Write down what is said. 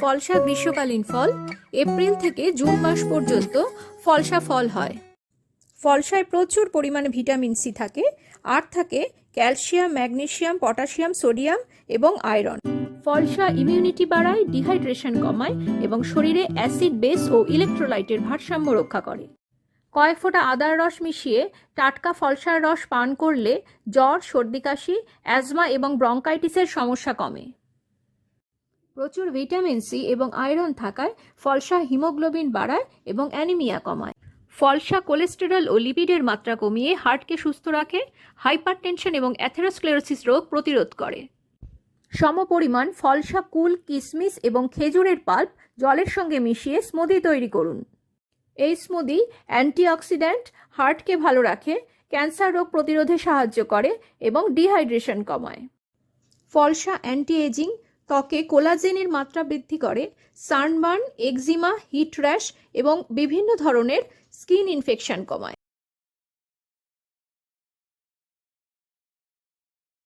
ফলসা গ্রীষ্মকালীন ফল, এপ্রিল থেকে জুন মাস পর্যন্ত ফলসা ফল হয়। ফলসায় প্রচুর পরিমাণে ভিটামিন সি থাকে, আর থাকে ক্যালসিয়াম ম্যাগনেশিয়াম পটাশিয়াম সোডিয়াম এবং আয়রন। ফলসা ইমিউনিটি বাড়ায়, ডিহাইড্রেশন কমায় এবং শরীরে অ্যাসিড বেস ও ইলেকট্রোলাইটের ভারসাম্য রক্ষা করে। কয়েক ফোঁটা আদার রস মিশিয়ে টাটকা ফলসার রস পান করলে জ্বর, সর্দি কাশি, অ্যাজমা এবং ব্রঙ্কাইটিসের সমস্যা কমে। প্রচুর ভিটামিন সি এবং আয়রন থাকায় ফলসা হিমোগ্লোবিন বাড়ায় এবং অ্যানিমিয়া কমায়। ফলসা কোলেস্টেরল ও লিপিডের মাত্রা কমিয়ে হার্টকে সুস্থ রাখে, হাইপারটেনশন এবং অ্যাথেরোস্ক্লেরোসিস রোগ প্রতিরোধ করে। সমপরিমাণ ফলসা কুল কিশমিশ এবং খেজুরের পাল্প জলের সঙ্গে মিশিয়ে স্মুদি তৈরি করুন। এই স্মুদি অ্যান্টিঅক্সিডেন্ট হার্টকে ভালো রাখে, ক্যান্সার রোগ প্রতিরোধে সাহায্য করে এবং ডিহাইড্রেশন কমায়। ফলসা অ্যান্টি এজিং ত্বকে কোলাজেনের মাত্রা বৃদ্ধি করে, সানবার্ন, এক্সিমা, হিট র্যাশ এবং বিভিন্ন ধরনের স্কিন ইনফেকশন কমায়।